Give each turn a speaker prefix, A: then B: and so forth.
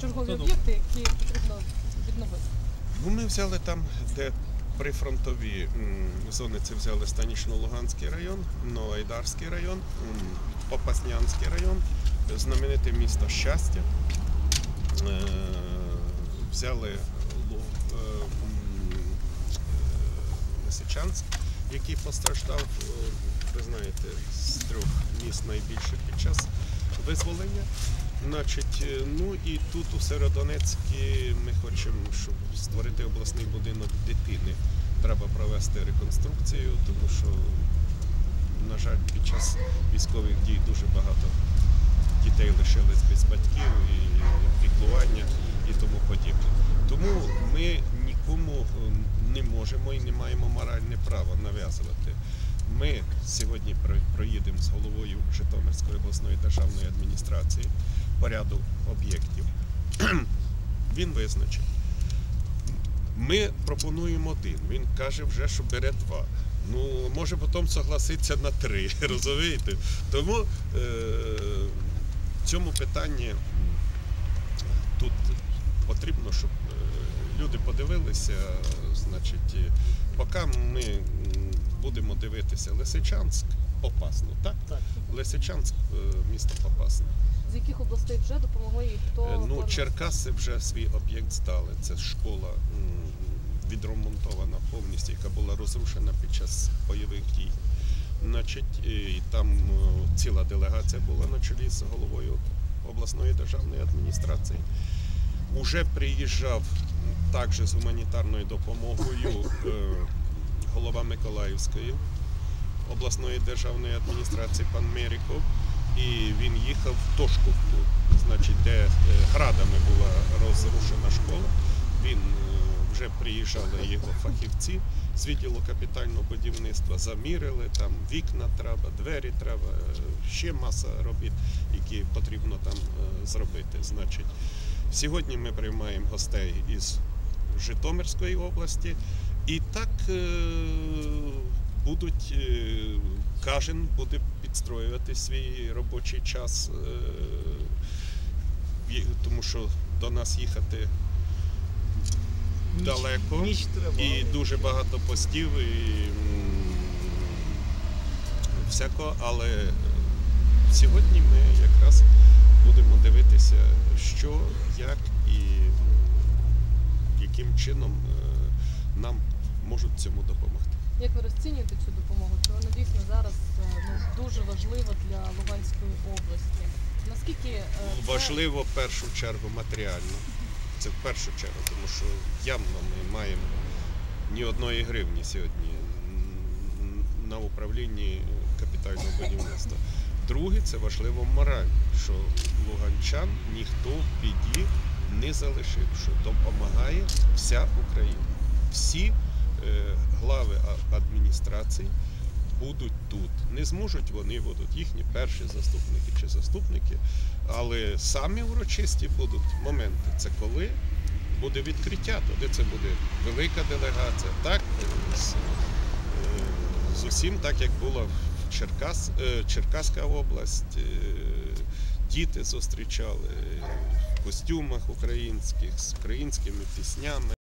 A: чергові об'єкти, які потрібно відновити.
B: Ну, ми взяли там, де прифронтові зони, це взяли Станічно-Луганський район, Новоайдарський район, Попаснянський район, знамените місто Щастя. Е, Взяли е, е, Лисичанськ, який постраждав, ви знаєте, з трьох міст найбільше під час визволення. Значить, е, ну і тут у Северодонецькі ми хочемо, щоб створити обласний будинок дитини. Треба провести реконструкцію, тому що, на жаль, під час військових дій дуже багато дітей лишились без батьків і піклування і тому подібне. Тому ми нікому е, не можемо і не маємо моральне право нав'язувати. Ми сьогодні про- проїдемо з головою Житомирської обласної державної адміністрації по ряду об'єктів. Він визначить. Ми пропонуємо один. Він каже вже, що бере два. Ну, може потім согласиться на три, розумієте? Тому е, в цьому питанні тут потрібно, щоб е, люди подивилися. Значить, е, поки ми будемо дивитися Лисичанськ, Попасну, так?
C: Так.
B: Лисичанськ, е, місто Попасне.
A: З яких областей вже допомогли і хто
B: Е, Ну? Черкаси вже свій об'єкт здали. Це школа відремонтована повністю, яка була розрушена під час бойових дій. Значить, і там е, ціла делегація була на чолі з головою обласної державної адміністрації. Уже приїжджав також з гуманітарною допомогою голова Миколаївської обласної державної адміністрації пан Меріков. І він їхав в Тошковку, значить, де е, градами була розрушена школа. Він е, вже приїжджали його фахівці з відділу капітального будівництва, замірили, там вікна треба, двері треба, е, ще маса робіт, які потрібно там зробити. Значить, сьогодні ми приймаємо гостей із Житомирської області, і так будуть, е, кожен буде підстроювати свій робочий час, е, тому що до нас їхати далеко
C: Ніч треба.
B: і дуже багато постів і м, всякого, але сьогодні ми якраз будемо дивитися, що, як і яким чином е, нам можуть цьому допомогти.
A: Як ви розцінюєте цю допомогу? Чи вона дійсно зараз е, ну, дуже важлива для Луганської області? Наскільки е, це-
B: Важливо в першу чергу матеріально. Це в першу чергу, тому що явно ми маємо ні одної гривні сьогодні на управлінні капітального будівництва. Друге, це важливо морально, що луганчан ніхто в біді не залишив, що допомагає вся Україна. Всі глави а- адміністрацій будуть тут. Не зможуть вони будуть їхні перші заступники чи заступники, але самі урочисті будуть моменти. Це коли буде відкриття, тоді це буде велика делегація, так е, з, е, з усім, так як було в Черкас, е, Черкаська область. е, Діти зустрічали в костюмах українських з українськими піснями.